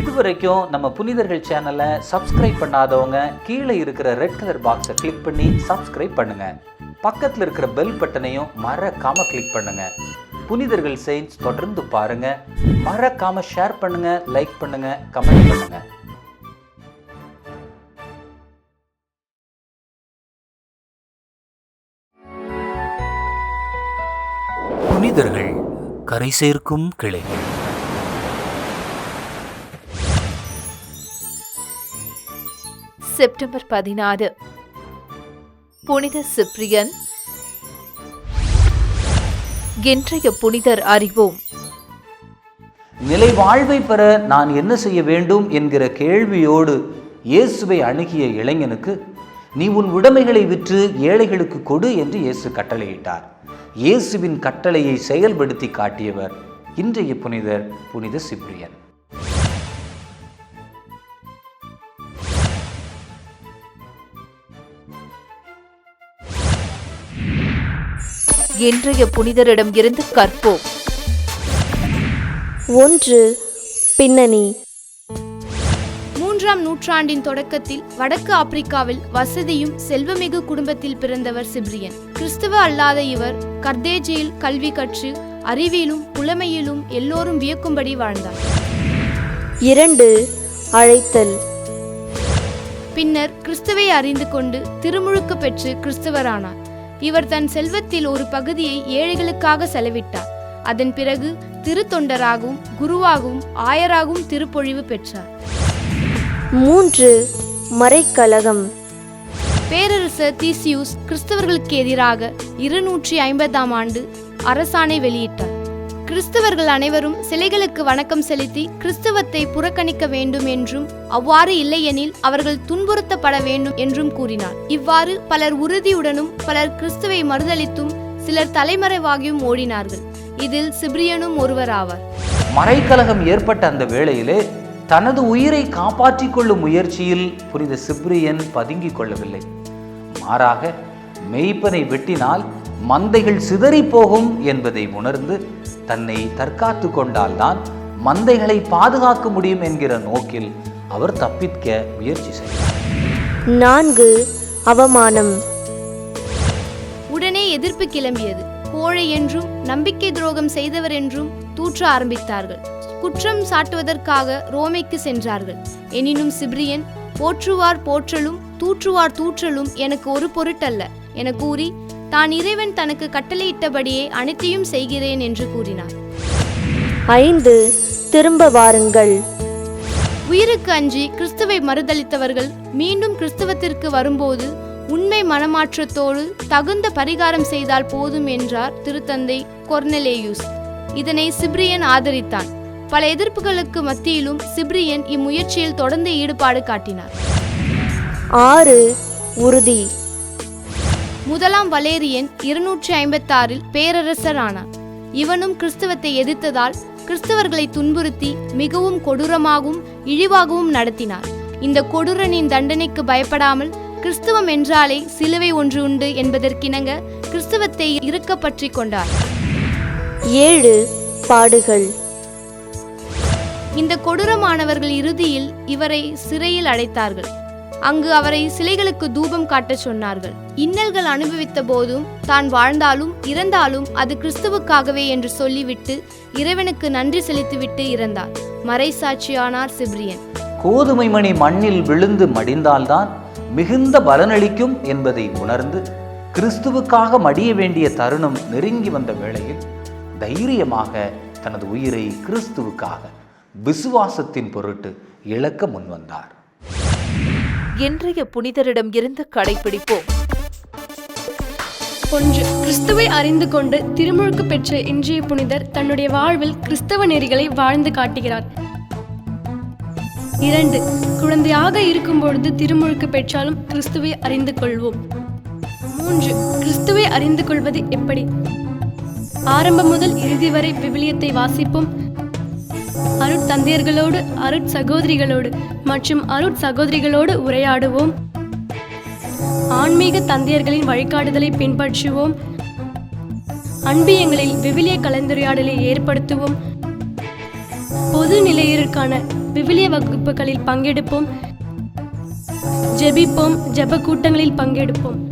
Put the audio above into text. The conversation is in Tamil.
இதுவரைக்கும் நம்ம புனிதர்கள் சேனலை சப்ஸ்கிரைப் பண்ணாதவங்க கீழே இருக்கிற ரெட் கலர் பாக்ஸை கிளிக் பண்ணி சப்ஸ்கிரைப் பண்ணுங்க. பக்கத்தில் இருக்கிற பெல் பட்டனையும் மறக்காம கிளிக் பண்ணுங்க. புனிதர்கள் செயின்ஸ் தொடர்ந்து பாருங்க. மறக்காம ஷேர் பண்ணுங்க லைக் பண்ணுங்க கமெண்ட் பண்ணுங்க. புனிதர்கள் கரை சேர்க்கும் கிளைகள். செப்டம்பர் பதினாறு. புனித சிப்ரியன். இன்றைய புனிதர் அறிவோம். நிலை வாழ்வை பெற நான் என்ன செய்ய வேண்டும் என்கிற கேள்வியோடு இயேசுவை அணுகிய இளைஞனுக்கு நீ உன் உடைமைகளை விற்று ஏழைகளுக்கு கொடு என்று இயேசு கட்டளையிட்டார். இயேசுவின் கட்டளையை செயல்படுத்தி காட்டியவர் இன்றைய புனிதர் புனித சிப்ரியன். இன்றைய புனிதரிடம் இருந்து கற்போம். ஒன்று பின்னணி. மூன்றாம் நூற்றாண்டின் தொடக்கத்தில் வடக்கு ஆப்பிரிக்காவில் வசதியும் செல்வமிகு குடும்பத்தில் பிறந்தவர் சிப்ரியன். கிறிஸ்துவ அல்லாத இவர் கர்தேஜியில் கல்வி கற்று அறிவிலும் புலமையிலும் எல்லோரும் வியக்கும்படி வாழ்ந்தார். இரண்டு அழைத்தல். பின்னர் கிறிஸ்துவை அறிந்து கொண்டு திருமுழுக்கு பெற்று கிறிஸ்துவரானார். இவர் தன் செல்வத்தில் ஒரு பகுதியை ஏழைகளுக்காக செலவிட்டார். அதன் பிறகு திருத்தொண்டராகவும் குருவாகவும் ஆயராகவும் திருப்பொழிவு பெற்றார். மூன்று மறைக்கலகம். பேரரசர் தீசியூஸ் கிறிஸ்தவர்களுக்கு எதிராக இருநூற்றி ஐம்பதாம் ஆண்டு அரசாணை வெளியிட்டார். கிறிஸ்தவர்கள் அனைவரும் சிலைகளுக்கு வணக்கம் செலுத்தி கிறிஸ்தவத்தை புறக்கணிக்க வேண்டும் என்றும் அவ்வாறு இல்லையெனில் அவர்கள் துன்புறுத்தப்பட வேண்டும் என்றும் கூறினார். இவ்வாறு பலர் உறுதியுடனும் பலர் கிறிஸ்துவை மறுதளித்தும் சிலர் தலைமறைவாகியும் ஓடினார்கள். இதில் சிப்ரியனும் ஒருவர் ஆவார் மறைக்கலகம் ஏற்பட்ட அந்த வேளையிலே தனது உயிரை காப்பாற்றிக் கொள்ளும் முயற்சியில் புனித சிப்ரியன் பதுங்கிக் கொள்ளவில்லை. மாறாக மெய்ப்பனை வெட்டினால் மந்தைகள் சிதறி போகும் என்பதை உணர்ந்து தன்னை தற்காத்து கொண்டால்தான் மந்தைகளை பாதுகாக்க முடியும் என்கிற நோக்கில் அவர் தப்பிக்க முயற்சி செய்தார். நான்கு அவமானம். உடனே எதிர்ப்பு கிளம்பியது. கோழை என்றும் நம்பிக்கை துரோகம் செய்தவர் என்றும் தூற்ற ஆரம்பித்தார்கள். குற்றம் சாட்டுவதற்காக ரோமைக்கு சென்றார்கள். எனினும் சிப்ரியன் போற்றுவார் போற்றலும் தூற்றுவார் தூற்றலும் எனக்கு ஒரு பொருட்டல்ல என கூறி தான் இறைவன் தனக்கு கட்டளையிட்டபடியே அனைத்தையும் செய்கிறேன் என்று கூறினார். ஐந்து திரும்ப வாருங்கள். உயிருக்கு அஞ்சி கிறிஸ்துவை மறுதலித்தவர்கள் மீண்டும் கிறிஸ்தவத்திற்கு வரும்போது உண்மை மனமாற்றத்தோடு தகுந்த பரிகாரம் செய்தால் போதும் என்றார் திருத்தந்தை கொர்னலேயூஸ். இதனை சிப்ரியன் ஆதரித்தான். பல எதிர்ப்புகளுக்கு மத்தியிலும் சிப்ரியன் இம்முயற்சியில் தொடர்ந்து ஈடுபாடு காட்டினார். ஆறு உறுதி. முதலாம் வலேரியன் இருநூற்றி ஐம்பத்தாறில் பேரரசர் ஆனார் இவனும் கிறிஸ்தவத்தை எதிர்த்ததால் கிறிஸ்தவர்களை துன்புறுத்தி மிகவும் கொடூரமாகவும் இழிவாகவும் நடத்தினார். இந்த கொடூரனின் தண்டனைக்கு பயப்படாமல் கிறிஸ்தவம் என்றாலே சிலுவை ஒன்று உண்டு என்பதற்கிணங்க கிறிஸ்தவத்தை இறுக்க பற்றி கொண்டார். ஏழு பாடுகள். இந்த கொடூரமானவர்கள் இறுதியில் இவரை சிறையில் அடைத்தார்கள். அங்கு அவரை சிலைகளுக்கு தூபம் காட்டச் சொன்னார்கள். இன்னல்கள் அனுபவித்த போதும் தான் வாழ்ந்தாலும் இறந்தாலும் அது கிறிஸ்துவுக்காகவே என்று சொல்லிவிட்டு இறைவனுக்கு நன்றி செலுத்திவிட்டு இறந்தார். மறைசாட்சியானார் சிப்ரியன். கோதுமை மணி மண்ணில் விழுந்து மடிந்தால்தான் மிகுந்த பலனளிக்கும் என்பதை உணர்ந்து கிறிஸ்துவுக்காக மடிய வேண்டிய தருணம் நெருங்கி வந்த வேளையில் தைரியமாக தனது உயிரை கிறிஸ்துவுக்காக விசுவாசத்தின் பொருட்டு இழக்க முன்வந்தார். இன்றைய புனிதரிடம் இருந்து கடைபிடிப்போம். ஒன்று கிறிஸ்துவை அறிந்து கொண்டு திருமுழுக்கு பெற்ற இன்றைய புனிதர் தன்னுடைய வாழ்வில் கிறிஸ்தவ நெறிகளை வாழ்ந்து காட்டுகிறார். இரண்டு குழந்தையாக இருக்கும் பொழுது திருமுழுக்கு பெற்றாலும் கிறிஸ்துவை அறிந்து கொள்வோம். மூன்று கிறிஸ்துவை அறிந்து கொள்வது எப்படி? ஆரம்பம் முதல் இறுதி வரை விவிலியத்தை வாசிப்போம். அருட்தந்தையர்களோடு அருட் சகோதரிகளோடு மற்றும் அருட் சகோதரிகளோடு உரையாடுவோம். ஆன்மீக தந்தையர்களின் வழிகாட்டுதலை பின்பற்றுவோம். அன்பியங்களில் விவிலிய கலந்துரையாடலை ஏற்படுத்துவோம். பொது நிலையிற்கான விவிலிய வகுப்புகளில் பங்கெடுப்போம். ஜெபிப்போம் ஜெப கூட்டங்களில் பங்கெடுப்போம்.